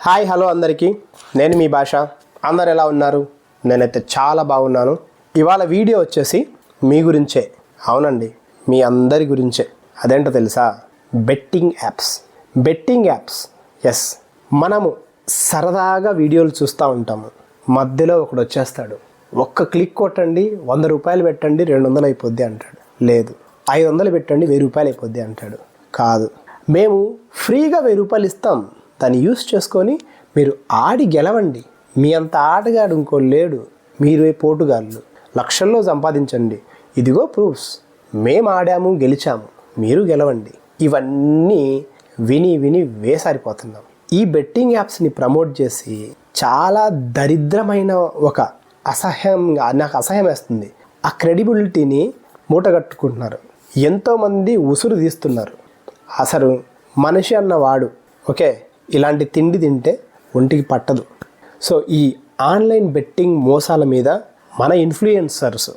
Hi hello అందరికీ. నేను మీ భాష. అందరు ఎలా ఉన్నారు? నేనైతే చాలా బాగున్నాను. ఇవాళ వీడియో వచ్చేసి మీ గురించే. అవునండి మీ అందరి గురించే. అదేంటో తెలుసా? Betting apps. Betting apps. Yes మనము సరదాగా వీడియోలు చూస్తూ ఉంటాము. మధ్యలో ఒకడు వచ్చేస్తాడు. ఒక్క క్లిక్ కొట్టండి వంద రూపాయలు పెట్టండి రెండు వందలు అయిపోద్ది అంటాడు. లేదు ఐదు వందలు పెట్టండి వెయ్యి రూపాయలు అయిపోద్ది అంటాడు. కాదు. మేము ఫ్రీగా వెయ్యి రూపాయలు ఇస్తాం. దాన్ని యూస్ చేసుకొని మీరు ఆడి గెలవండి. మీ అంత ఆటగాడు ఇంకో లేడు. మీరే పోటుగాళ్ళు. లక్షల్లో సంపాదించండి. ఇదిగో ప్రూఫ్స్. మేము ఆడాము గెలిచాము. మీరు గెలవండి. ఇవన్నీ విని విని వేసారిపోతున్నాం. ఈ బెట్టింగ్ యాప్స్ని ప్రమోట్ చేసి చాలా దరిద్రమైన ఒక అసహ్యంగా నాకు అసహ్యం వేస్తుంది. ఆ క్రెడిబిలిటీని మూటగట్టుకుంటున్నారు. ఎంతోమంది ఉసురు తీస్తున్నారు. అసలు మనిషి అన్నవాడు. ఓకే? ఇలాంటి తిండి తింటే ఒంటికి పట్టదు. సో ఈ ఆన్లైన్ బెట్టింగ్ మోసాల మీద మన ఇన్ఫ్లుయెన్సర్స్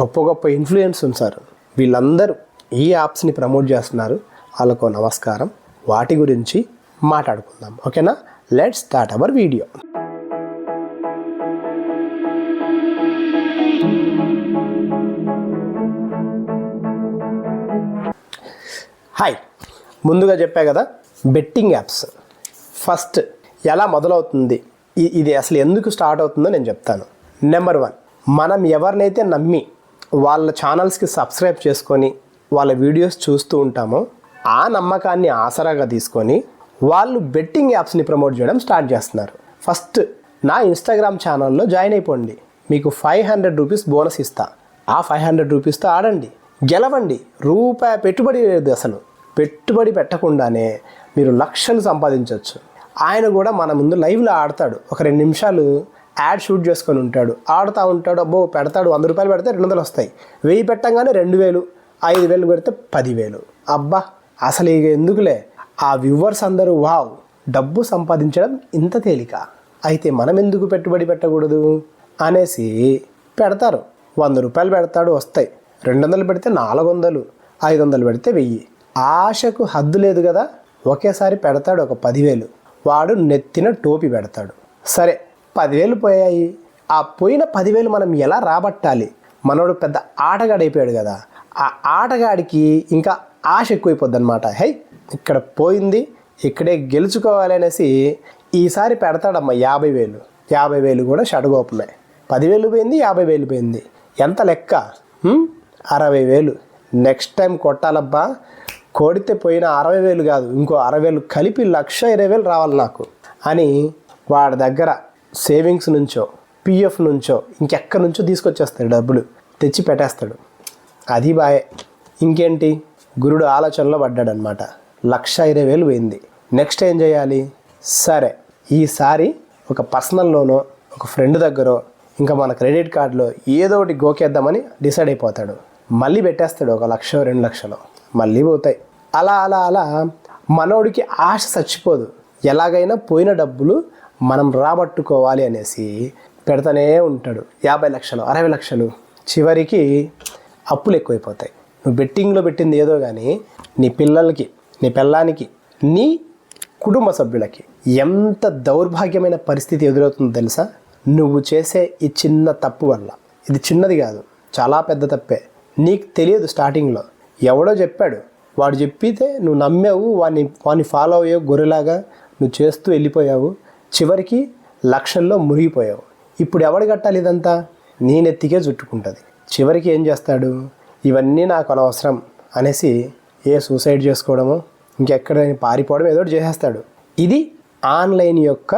గొప్ప గొప్ప ఇన్ఫ్లుయెన్స్ సార్ వీళ్ళందరూ ఈ యాప్స్ని ప్రమోట్ చేస్తున్నారు. వాళ్ళకు నమస్కారం. వాటి గురించి మాట్లాడుకుందాం. ఓకేనా? Let start our video hi ముందుగా చెప్పా కదా బెట్టింగ్ యాప్స్. ఫస్ట్ ఎలా మొదలవుతుంది? ఇది అసలు ఎందుకు స్టార్ట్ అవుతుందో నేను చెప్తాను. నెంబర్ వన్ మనం ఎవరినైతే నమ్మి వాళ్ళ ఛానల్స్కి సబ్స్క్రైబ్ చేసుకొని వాళ్ళ వీడియోస్ చూస్తూ ఉంటామో ఆ నమ్మకాన్ని ఆసరాగా తీసుకొని వాళ్ళు బెట్టింగ్ యాప్స్ని ప్రమోట్ చేయడం స్టార్ట్ చేస్తున్నారు. ఫస్ట్ నా ఇన్స్టాగ్రామ్ ఛానల్లో జాయిన్ అయిపోండి. మీకు ఫైవ్ హండ్రెడ్ రూపీస్ బోనస్ ఇస్తా. ఆ ఫైవ్ హండ్రెడ్ రూపీస్తో ఆడండి. గెలవండి. రూపాయి పెట్టుబడి లేదు అసలు. పెట్టుబడి పెట్టకుండానే మీరు లక్షలు సంపాదించవచ్చు ఆయన కూడా మన ముందు లైవ్లో ఆడతాడు. ఒక రెండు నిమిషాలు యాడ్ షూట్ చేసుకొని ఉంటాడు. ఆడుతూ ఉంటాడు. అబ్బో పెడతాడు. వంద రూపాయలు పెడితే రెండు వందలు వస్తాయి. వెయ్యి పెట్టంగానే రెండు వేలు ఐదు వేలు పెడితే పదివేలు అబ్బా అసలు ఇక ఎందుకులే? ఆ వ్యూవర్స్ అందరూ వావ్ డబ్బు సంపాదించడం ఇంత తేలిక. అయితే మనం ఎందుకు పెట్టుబడి పెట్టకూడదు? అనేసి పెడతారు. వంద రూపాయలు పెడతాడు వస్తాయి. రెండు వందలు పెడితే నాలుగు వందలు ఐదు వందలు పెడితే వెయ్యి. ఆశకు హద్దు లేదు కదా? ఒకేసారి పెడతాడు ఒక పదివేలు. వాడు నెత్తిన టోపీ పెడతాడు. సరే పదివేలు పోయాయి. ఆ పోయిన పదివేలు మనం ఎలా రాబట్టాలి? మనోడు పెద్ద ఆటగాడైపోయాడు కదా. ఆ ఆటగాడికి ఇంకా ఆశ ఎక్కువైపోద్ది అనమాట హై ఇక్కడ పోయింది ఇక్కడే గెలుచుకోవాలి అనేసి ఈసారి పెడతాడమ్మ యాభై వేలు యాభై వేలు కూడా షడగోపమే. పదివేలు పోయింది యాభై వేలు పోయింది. ఎంత లెక్క? అరవై వేలు నెక్స్ట్ టైం కొట్టాలబ్బా. కోడితే పోయిన అరవై వేలు కాదు ఇంకో అరవై వేలు కలిపి లక్ష ఇరవై వేలు రావాలి నాకు అని వాడి దగ్గర సేవింగ్స్ నుంచో పిఎఫ్ నుంచో ఇంకెక్కడి నుంచో తీసుకొచ్చేస్తాడు డబ్బులు. తెచ్చి పెట్టేస్తాడు. అది బాయే. ఇంకేంటి? గురుడు ఆలోచనలో పడ్డాడనమాట లక్ష ఇరవై వేలు పోయింది. నెక్స్ట్ ఏం చేయాలి? సరే. ఈసారి ఒక పర్సనల్ లోనో ఒక ఫ్రెండ్ దగ్గర ఇంకా మన క్రెడిట్ కార్డులో ఏదో ఒకటి గోకేద్దామని డిసైడ్ అయిపోతాడు. మళ్ళీ పెట్టేస్తాడు ఒక లక్ష రెండు లక్షలు. మళ్ళీ పోతాయి. అలా అలా అలా మనోడికి ఆశ చచ్చిపోదు. ఎలాగైనా పోయిన డబ్బులు మనం రాబట్టుకోవాలి అనేసి పెడతానే ఉంటాడు. యాభై లక్షలు అరవై లక్షలు చివరికి అప్పులు ఎక్కువైపోతాయి. నువ్వు బెట్టింగ్లో పెట్టింది ఏదో కానీ నీ పిల్లలకి నీ పిల్లానికి నీ కుటుంబ సభ్యులకి ఎంత దౌర్భాగ్యమైన పరిస్థితి ఎదురవుతుందో తెలుసా? నువ్వు చేసే ఈ చిన్న తప్పు వల్ల. ఇది చిన్నది కాదు చాలా పెద్ద తప్పే. నీకు తెలియదు స్టార్టింగ్లో. ఎవడో చెప్పాడు. వాడు చెప్పితే నువ్వు నమ్మావు వాడిని వాడిని ఫాలో అయ్యావు గొర్రెలాగా నువ్వు చేస్తూ వెళ్ళిపోయావు. చివరికి లక్షల్లో మురిగిపోయావు. ఇప్పుడు ఎవడు కట్టాలి ఇదంతా? నీ నెత్తికే చుట్టుకుంటుంది. చివరికి ఏం చేస్తాడు? ఇవన్నీ నాకు అనవసరం అనేసి ఏ సూసైడ్ చేసుకోవడమో ఇంకెక్కడైనా పారిపోవడం ఏదో చేసేస్తాడు. ఇది ఆన్లైన్ యొక్క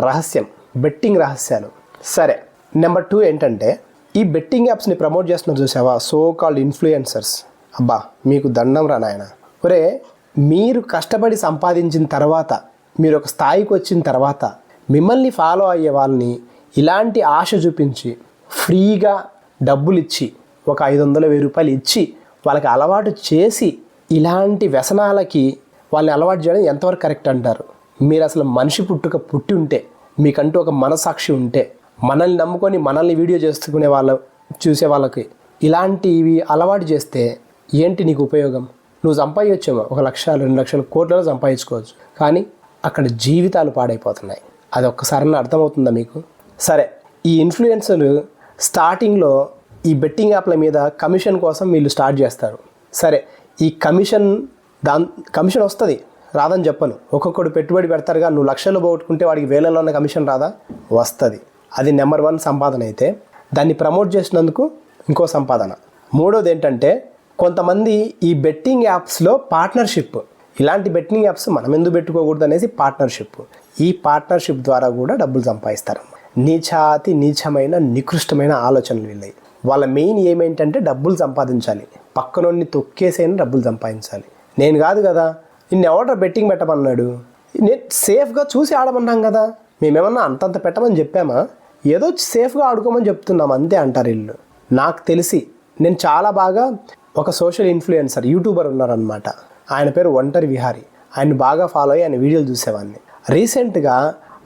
రహస్యం బెట్టింగ్ రహస్యాలు. సరే నెంబర్ టూ ఏంటంటే ఈ బెట్టింగ్ యాప్స్ని ప్రమోట్ చేస్తున్నారు చూసావా? సో కాల్డ్ ఇన్ఫ్లుయెన్సర్స్ అబ్బా మీకు దండం రా నాయన. ఒరే మీరు కష్టపడి సంపాదించిన తర్వాత మీరు ఒక స్థాయికి వచ్చిన తర్వాత మిమ్మల్ని ఫాలో అయ్యే వాళ్ళని ఇలాంటి ఆశ చూపించి ఫ్రీగా డబ్బులు ఇచ్చి ఒక ఐదు వందల వెయ్యి రూపాయలు ఇచ్చి వాళ్ళకి అలవాటు చేసి ఇలాంటి వ్యసనాలకి వాళ్ళని అలవాటు చేయడం ఎంతవరకు కరెక్ట్ అంటారు? మీరు అసలు మనిషి పుట్టుక పుట్టి ఉంటే మీకంటూ ఒక మనసాక్షి ఉంటే మనల్ని నమ్ముకొని మనల్ని వీడియో చేసుకునే వాళ్ళు చూసే వాళ్ళకి ఇలాంటివి అలవాటు చేస్తే ఏంటి నీకు ఉపయోగం? నువ్వు సంపాదించేమో ఒక లక్ష రెండు లక్షల కోట్లలో సంపాదించుకోవచ్చు. కానీ అక్కడ జీవితాలు పాడైపోతున్నాయి. అది ఒక్కసారి అర్థమవుతుందా మీకు? సరే ఈ ఇన్ఫ్లుయెన్సర్లు స్టార్టింగ్లో ఈ బెట్టింగ్ యాప్ల మీద కమిషన్ కోసం వీళ్ళు స్టార్ట్ చేస్తారు. సరే ఈ కమిషన్ దాని కమిషన్ వస్తుంది రాదని చెప్పను. ఒక్కొక్కడు పెట్టుబడి పెడతారుగా నువ్వు లక్షలు పోగొట్టుకుంటే వాడికి వేలలో ఉన్న కమిషన్ రాదా? వస్తుంది. అది నెంబర్ వన్ సంపాదన అయితే. దాన్ని ప్రమోట్ చేసినందుకు ఇంకో సంపాదన. మూడోది ఏంటంటే కొంతమంది ఈ బెట్టింగ్ యాప్స్లో పార్ట్నర్షిప్. ఇలాంటి బెట్టింగ్ యాప్స్ మనం ఎందుకు పెట్టుకోకూడదు అనేసి పార్ట్నర్షిప్. ఈ పార్ట్నర్షిప్ ద్వారా కూడా డబ్బులు సంపాదిస్తారు. నీచాతి నీచమైన నికృష్టమైన ఆలోచనలు వీళ్ళవి. వాళ్ళ మెయిన్ ఏమేంటంటే డబ్బులు సంపాదించాలి. పక్కనోడిని తొక్కేసైనా డబ్బులు సంపాదించాలి. నేను కాదు కదా నిన్న ఎవడో బెట్టింగ్ పెట్టమన్నాడు? నేను సేఫ్గా చూసి ఆడమన్నాం కదా. మేమేమన్నా అంతంత పెట్టమని చెప్పామా? ఏదో సేఫ్గా ఆడుకోమని చెప్తున్నాం అంతే అంటారు వీళ్ళు. నాకు తెలిసి నేను చాలా బాగా ఒక సోషల్ ఇన్ఫ్లుయెన్సర్ యూట్యూబర్ ఉన్నారనమాట ఆయన పేరు ఒంటరి విహారి. ఆయన బాగా ఫాలో అయ్యి ఆయన వీడియోలు చూసేవాడిని. రీసెంట్గా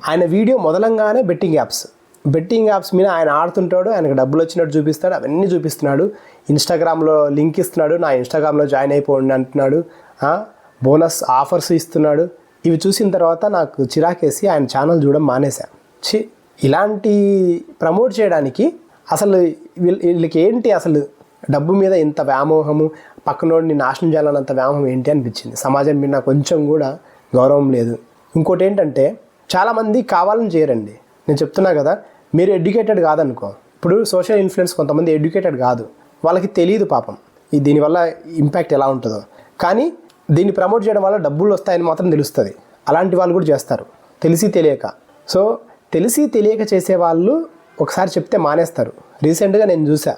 ఆయన వీడియో మొదలంగానే బెట్టింగ్ యాప్స్. బెట్టింగ్ యాప్స్ మీద ఆయన ఆడుతుంటాడు ఆయనకు డబ్బులు వచ్చినట్టు చూపిస్తాడు అవన్నీ చూపిస్తున్నాడు. ఇన్స్టాగ్రామ్లో లింక్ ఇస్తున్నాడు నా ఇన్స్టాగ్రామ్లో జాయిన్ అయిపోండి అంటున్నాడు. బోనస్ ఆఫర్స్ ఇస్తున్నాడు. ఇవి చూసిన తర్వాత నాకు చిరాకేసి ఆయన ఛానల్ చూడడం మానేశా. చి ఇలాంటి ప్రమోట్ చేయడానికి అసలు వీళ్ళ వీళ్ళకి ఏంటి అసలు డబ్బు మీద ఇంత వ్యామోహము పక్కనోడిని నాశనం చేయాలన్నంత వ్యామోహం ఏంటి అనిపించింది? సమాజం మీద కొంచెం కూడా గౌరవం లేదు. ఇంకోటి ఏంటంటే చాలామంది కావాలని చేయరండి. నేను చెప్తున్నా కదా మీరు ఎడ్యుకేటెడ్ కాదనుకో. ఇప్పుడు సోషల్ ఇన్ఫ్లుయెన్స్ కొంతమంది ఎడ్యుకేటెడ్ కాదు. వాళ్ళకి తెలియదు పాపం. ఈ దీనివల్ల ఇంపాక్ట్ ఎలా ఉంటుందో. కానీ దీన్ని ప్రమోట్ చేయడం వల్ల డబ్బులు వస్తాయని మాత్రం తెలుస్తుంది. అలాంటి వాళ్ళు కూడా చేస్తారు. తెలిసి తెలియక. సో తెలిసి తెలియక చేసే వాళ్ళు ఒకసారి చెప్తే మానేస్తారు. రీసెంట్గా నేను చూసా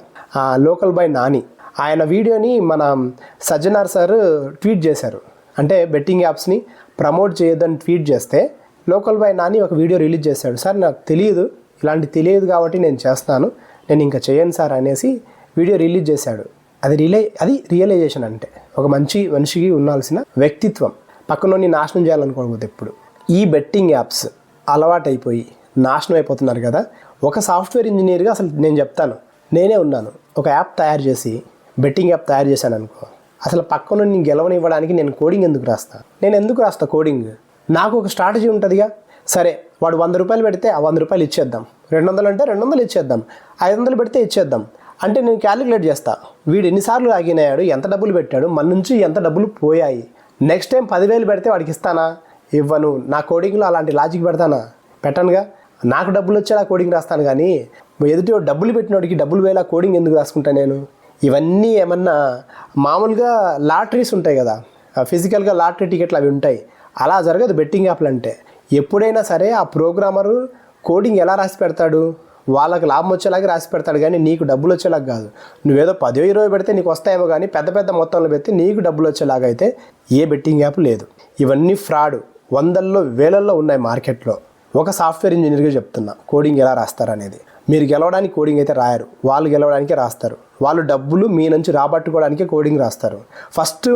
లోకల్ బాయ్ నాని. ఆయన వీడియోని మన సజ్జనార్ సార్ ట్వీట్ చేశారు. అంటే బెట్టింగ్ యాప్స్ని ప్రమోట్ చేయొద్దని ట్వీట్ చేస్తే లోకల్ బాయ్ నాని ఒక వీడియో రిలీజ్ చేశాడు. సార్ నాకు తెలియదు. ఇలాంటి తెలియదు కాబట్టి నేను చేస్తాను నేను ఇంకా చేయను సార్ అనేసి వీడియో రిలీజ్ చేశాడు. అది రిలే అది రియలైజేషన్ అంటే. ఒక మంచి మనిషికి ఉండాల్సిన వ్యక్తిత్వం. పక్కనోని నాశనం చేయాలనుకోకపోతే ఎప్పుడు. ఈ బెట్టింగ్ యాప్స్ అలవాటైపోయి నాశనం అయిపోతున్నారు కదా. ఒక సాఫ్ట్వేర్ ఇంజనీర్గా అసలు నేను చెప్తాను. నేనే ఉన్నాను. ఒక యాప్ తయారు చేసి బెట్టింగ్ యాప్ తయారు చేశాను అనుకో. అసలు పక్కన గెలవనివ్వడానికి నేను కోడింగ్ ఎందుకు రాస్తాను నేను ఎందుకు రాస్తా కోడింగ్ నాకు ఒక స్ట్రాటజీ ఉంటుందిగా? సరే వాడు వంద రూపాయలు పెడితే ఆ వంద రూపాయలు ఇచ్చేద్దాం. రెండు వందలు అంటే రెండు వందలు ఇచ్చేద్దాం. ఐదు వందలు పెడితే ఇచ్చేద్దాం. అంటే నేను క్యాలిక్యులేట్ చేస్తా. వీడు ఎన్నిసార్లు ఆగినాడు ఎంత డబ్బులు పెట్టాడు? మన నుంచి ఎంత డబ్బులు పోయాయి? నెక్స్ట్ టైం పదివేలు పెడితే వాడికి ఇస్తానా? ఇవ్వను. నా కోడింగ్లో అలాంటి లాజిక్ పెడతానా? పెట్టనుగా? నాకు డబ్బులు వచ్చేలా కోడింగ్ రాస్తాను కానీ ఎదుటి డబ్బులు పెట్టినోడికి డబ్బులు వేలా కోడింగ్ ఎందుకు రాసుకుంటా నేను? ఇవన్నీ ఏమన్నా మామూలుగా లాటరీస్ ఉంటాయి కదా. ఫిజికల్గా లాటరీ టికెట్లు అవి ఉంటాయి. అలా జరగదు బెట్టింగ్ యాప్లు అంటే. ఎప్పుడైనా సరే ఆ ప్రోగ్రామరు కోడింగ్ ఎలా రాసి పెడతాడు? వాళ్ళకి లాభం వచ్చేలాగా రాసి పెడతాడు కానీ నీకు డబ్బులు వచ్చేలాగా కాదు. నువ్వేదో పదో ఇరవై పెడితే నీకు వస్తాయేమో కానీ పెద్ద పెద్ద మొత్తంలో పెడితే నీకు డబ్బులు వచ్చేలాగా అయితే ఏ బెట్టింగ్ యాప్ లేదు. ఇవన్నీ ఫ్రాడ్ వందల్లో వేలల్లో ఉన్నాయి మార్కెట్లో ఒక సాఫ్ట్వేర్ ఇంజనీర్గా చెప్తున్నా కోడింగ్ ఎలా రాస్తారు అనేది. మీరు గెలవడానికి కోడింగ్ అయితే రాయరు. వాళ్ళు గెలవడానికే రాస్తారు. వాళ్ళు డబ్బులు మీ నుంచి రాబట్టుకోవడానికే కోడింగ్ రాస్తారు. ఫస్ట్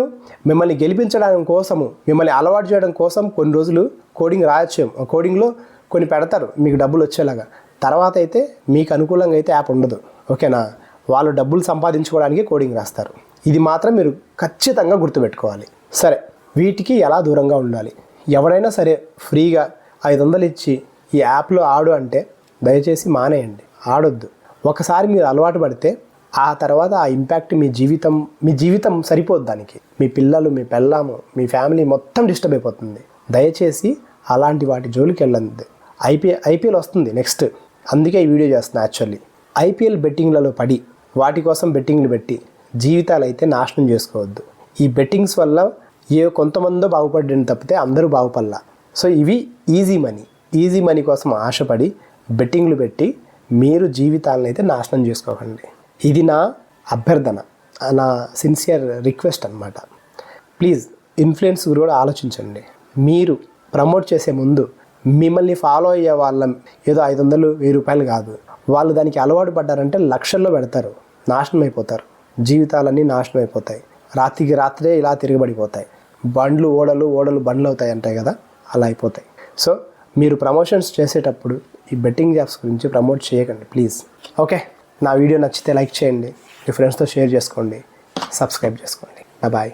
మిమ్మల్ని గెలిపించడం కోసము మిమ్మల్ని అలవాటు చేయడం కోసం కొన్ని రోజులు కోడింగ్ రాయొచ్చు. కోడింగ్లో కొన్ని పెడతారు మీకు డబ్బులు వచ్చేలాగా. తర్వాత అయితే మీకు అనుకూలంగా అయితే యాప్ ఉండదు. ఓకేనా? వాళ్ళు డబ్బులు సంపాదించుకోవడానికి కోడింగ్ రాస్తారు. ఇది మాత్రం మీరు ఖచ్చితంగా గుర్తుపెట్టుకోవాలి. సరే వీటికి ఎలా దూరంగా ఉండాలి? ఎవరైనా సరే ఫ్రీగా ఐదు వందలు ఇచ్చి ఈ యాప్లో ఆడు అంటే దయచేసి మానేయండి. ఆడొద్దు. ఒకసారి మీరు అలవాటు పడితే ఆ తర్వాత ఆ ఇంపాక్ట్ మీ జీవితం మీ జీవితం సరిపోద్ది దానికి. మీ పిల్లలు మీ పెళ్ళాము మీ ఫ్యామిలీ మొత్తం డిస్టర్బ్ అయిపోతుంది. దయచేసి అలాంటి వాటి జోలికి వెళ్ళండి. ఐపీఎల్ ఐపీఎల్ వస్తుంది నెక్స్ట్. అందుకే ఈ వీడియో చేస్తున్నా యాక్చువల్లీ. ఐపీఎల్ బెట్టింగ్లలో పడి వాటి కోసం బెట్టింగ్లు పెట్టి జీవితాలు అయితే నాశనం చేసుకోవద్దు. ఈ బెట్టింగ్స్ వల్ల ఏ కొంతమందో బాగుపడ్డని తప్పితే అందరూ బాగుపడలా. సో ఇవి ఈజీ మనీ ఈజీ మనీ కోసం ఆశపడి బెట్టింగ్లు పెట్టి మీరు జీవితాలను అయితే నాశనం చేసుకోకండి. ఇది నా అభ్యర్థన నా సిన్సియర్ రిక్వెస్ట్ అనమాట ప్లీజ్ ఇన్ఫ్లుయెన్స్ గురించి కూడా ఆలోచించండి. మీరు ప్రమోట్ చేసే ముందు మిమ్మల్ని ఫాలో అయ్యే వాళ్ళ ఏదో ఐదు వందలు వెయ్యి రూపాయలు కాదు. వాళ్ళు దానికి అలవాటు పడ్డారంటే లక్షల్లో పెడతారు. నాశనం అయిపోతారు. జీవితాలన్నీ నాశనం అయిపోతాయి. రాత్రికి రాత్రే ఇలా తిరగబడిపోతాయి. బండ్లు ఓడలు ఓడలు బండ్లు అవుతాయి అంటాయి కదా. అలా అయిపోతాయి. సో మీరు ప్రమోషన్స్ చేసేటప్పుడు ఈ బెట్టింగ్ యాప్స్ గురించి ప్రమోట్ చేయకండి ప్లీజ్. ఓకే? నా వీడియో నచ్చితే లైక్ చేయండి మీ ఫ్రెండ్స్తో షేర్ చేసుకోండి సబ్స్క్రైబ్ చేసుకోండి. బాయ్